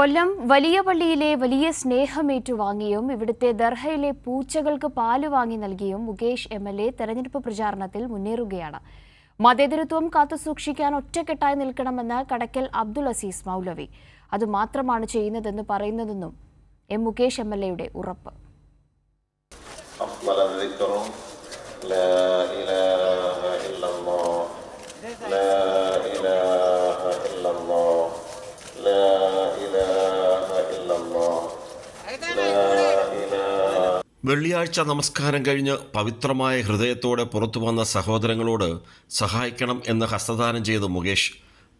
കൊല്ലം വലിയ പള്ളിയിലെ വലിയ സ്നേഹമേറ്റുവാങ്ങിയും ഇവിടുത്തെ ദർഹയിലെ പൂച്ചകൾക്ക് പാൽ വാങ്ങി നൽകിയും മുകേഷ് എം എൽ എ തെരഞ്ഞെടുപ്പ് പ്രചാരണത്തിൽ മുന്നേറുകയാണ്. മതേതരത്വം കാത്തുസൂക്ഷിക്കാൻ ഒറ്റക്കെട്ടായി നിൽക്കണമെന്ന് കടക്കൽ അബ്ദുൾ അസീസ് മൗലവി. അതുമാത്രമാണ് ചെയ്യുന്നതെന്ന് പറയുന്നതെന്നും എം മുകേഷ് എം എൽ എയുടെ ഉറപ്പ്. വെള്ളിയാഴ്ച നമസ്കാരം കഴിഞ്ഞ് പവിത്രമായ ഹൃദയത്തോടെ പുറത്തു വന്ന സഹോദരങ്ങളോട് സഹായിക്കണം എന്ന് ഹസ്തദാനം ചെയ്തു മുകേഷ്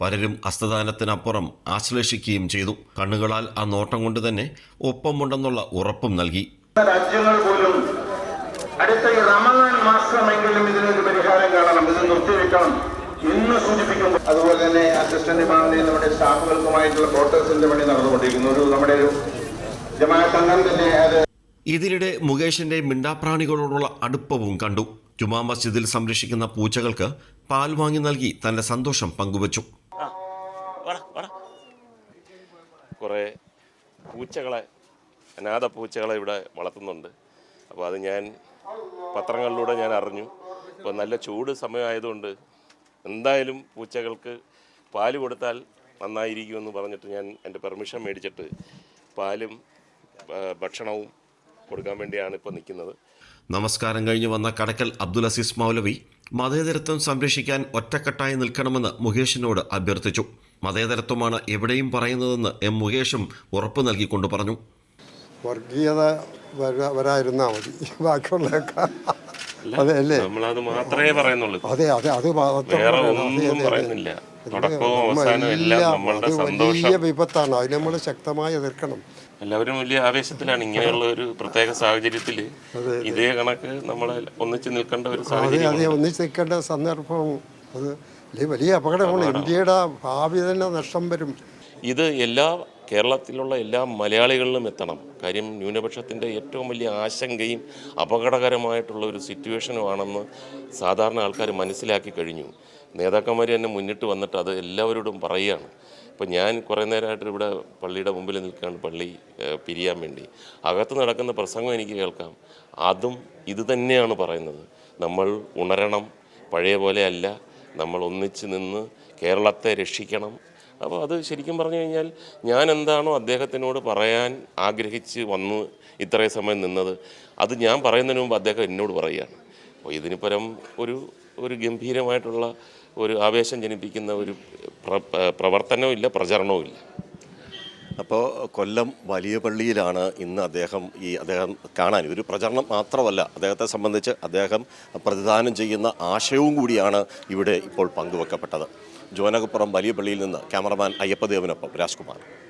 പലരും ഹസ്തദാനത്തിനപ്പുറം ആശ്ലേഷിക്കുകയും ചെയ്തു. കണ്ണുകളാൽ ആ നോട്ടം കൊണ്ട് തന്നെ ഒപ്പമുണ്ടെന്നുള്ള ഉറപ്പും നൽകി. രാജ്യങ്ങൾ പോലും അടുത്ത റമദാൻ മാസമെങ്കിലും ഇതിനൊരു പരിഹാരം കാണണം ഇത് നിർത്തിവെക്കണം എന്ന് സൂചിപ്പിക്കും അതുപോലെ തന്നെ അസിസ്റ്റന്റ് ഇമാമിനെയും നമ്മുടെ സ്റ്റാഫുകൾക്കുമായിട്ടുള്ള ക്വാർട്ടേഴ്സിന്റെ പണി നടന്നുകൊണ്ടിരിക്കുന്നു. ഒരു നമ്മുടെ ഒരു ജമാഅത്ത് അംഗം തന്നെ അത് ഇതിനിടെ മുകേഷിന്റെ മിണ്ടാപ്രാണികളോടുള്ള അടുപ്പവും കണ്ടു. ജുമാ മസ്ജിദിൽ സംരക്ഷിക്കുന്ന പൂച്ചകൾക്ക് പാൽ വാങ്ങി നൽകി തന്റെ സന്തോഷം പങ്കുവച്ചു. കുറേ പൂച്ചകളെ അനാഥ പൂച്ചകളെ ഇവിടെ വളർത്തുന്നുണ്ട്. അപ്പോൾ അത് ഞാൻ പത്രങ്ങളിലൂടെ ഞാൻ അറിഞ്ഞു. അപ്പോൾ നല്ല ചൂട് സമയമായതുകൊണ്ട് എന്തായാലും പൂച്ചകൾക്ക് പാൽ കൊടുത്താൽ നന്നായിരിക്കുമെന്ന് പറഞ്ഞിട്ട് ഞാൻ എന്റെ പെർമിഷൻ മേടിച്ചിട്ട് പാലും ഭക്ഷണവും കൊടുക്കാൻ വേണ്ടിയാണ് ഇപ്പോൾ നിൽക്കുന്നത്. നമസ്കാരം കഴിഞ്ഞ് വന്ന കടക്കൽ അബ്ദുൽ അസീസ് മൗലവി മതേതരത്വം സംരക്ഷിക്കാൻ ഒറ്റക്കെട്ടായി നിൽക്കണമെന്ന് മുകേഷിനോട് അഭ്യർത്ഥിച്ചു. മതേതരത്വമാണ് എവിടെയും പറയുന്നതെന്ന് എം മുകേഷും ഉറപ്പ് നൽകിക്കൊണ്ട് പറഞ്ഞു. വർഗീയത വരായിരുന്നാ മതി. ബാക്കിയുള്ളതൊക്കെ. അതെ അല്ലേ? നമ്മളത് മാത്രമേ പറയുന്നുള്ളൂ. അതെ അതെ അത് മാത്രം വേറെ പറയണം. അതെ, ഒന്നും അതെ, അതെ. പറയുന്നില്ല. തുടക്കവും നമ്മ അവസാനവും എല്ലാം എല്ലാം നമ്മളുടെ അത് വലിയ സന്തോഷം. വിപത്താണ്? അതിനെ നമ്മൾ ശക്തമായി എതിർക്കണം. എല്ലാവരും വലിയ ആവേശത്തിലാണ് ഇങ്ങനെയുള്ള ഒരു പ്രത്യേക സാഹചര്യത്തിൽ ഇതേ കണക്ക് നമ്മൾ ഒന്നിച്ച് നിൽക്കേണ്ട ഒരു അതെ സാഹചര്യം അതെ ഒന്നിച്ച് നിൽക്കേണ്ട സന്ദർഭം. അത് വലിയ വലിയ അപകടമാണ്. ഇന്ത്യയുടെ ഭാവി തന്നെ നഷ്ടം വരും. ഇത് എല്ലാ കേരളത്തിലുള്ള എല്ലാ മലയാളികളിലും എത്തണം. കാര്യം ന്യൂനപക്ഷത്തിന്റെ ഏറ്റവും വലിയ ആശങ്കയും അപകടകരമായിട്ടുള്ള ഒരു സിറ്റുവേഷനുമാണെന്ന് സാധാരണ ആൾക്കാർ മനസ്സിലാക്കി കഴിഞ്ഞു. നേതാക്കന്മാർ തന്നെ മുന്നിട്ട് വന്നിട്ട് അത് എല്ലാവരോടും പറയുകയാണ്. ഇപ്പം ഞാൻ കുറേ നേരമായിട്ട് ഇവിടെ പള്ളിയുടെ മുമ്പിൽ നിൽക്കുകയാണ് പള്ളി പിരിയാൻ വേണ്ടി. അകത്ത് നടക്കുന്ന പ്രസംഗം എനിക്ക് കേൾക്കാം. അതും ഇത് തന്നെയാണ് പറയുന്നത്. നമ്മൾ ഉണരണം പഴയ പോലെയല്ല നമ്മൾ ഒന്നിച്ച് നിന്ന് കേരളത്തെ രക്ഷിക്കണം. അപ്പോൾ അത് ശരിക്കും പറഞ്ഞു കഴിഞ്ഞാൽ ഞാൻ എന്താണോ അദ്ദേഹത്തിനോട് പറയാൻ ആഗ്രഹിച്ച് വന്ന് ഇത്രയും സമയം നിന്നത് അത് ഞാൻ പറയുന്നതിന് മുമ്പ് അദ്ദേഹം എന്നോട് പറയുകയാണ്. അപ്പോൾ ഇതിന് പരം ഒരു ഒരു ഗംഭീരമായിട്ടുള്ള ഒരു ആവേശം ജനിപ്പിക്കുന്ന ഒരു പ്ര- പ്രവർത്തനവും ഇല്ല പ്രചരണവും ഇല്ല. അപ്പോൾ കൊല്ലം വലിയ പള്ളിയിലാണ് ഇന്ന് അദ്ദേഹം ഈ അദ്ദേഹം കാണാൻ. ഒരു പ്രചരണം മാത്രമല്ല അദ്ദേഹത്തെ സംബന്ധിച്ച് അദ്ദേഹം പ്രതിദാനം ചെയ്യുന്ന ആശയവും കൂടിയാണ് ഇവിടെ ഇപ്പോൾ പങ്കുവെക്കപ്പെട്ടത്. ജോനകപ്പുറം വലിയ പള്ളിയിൽ നിന്ന് ക്യാമറമാൻ അയ്യപ്പദേവനൊപ്പം രാജ്കുമാർ.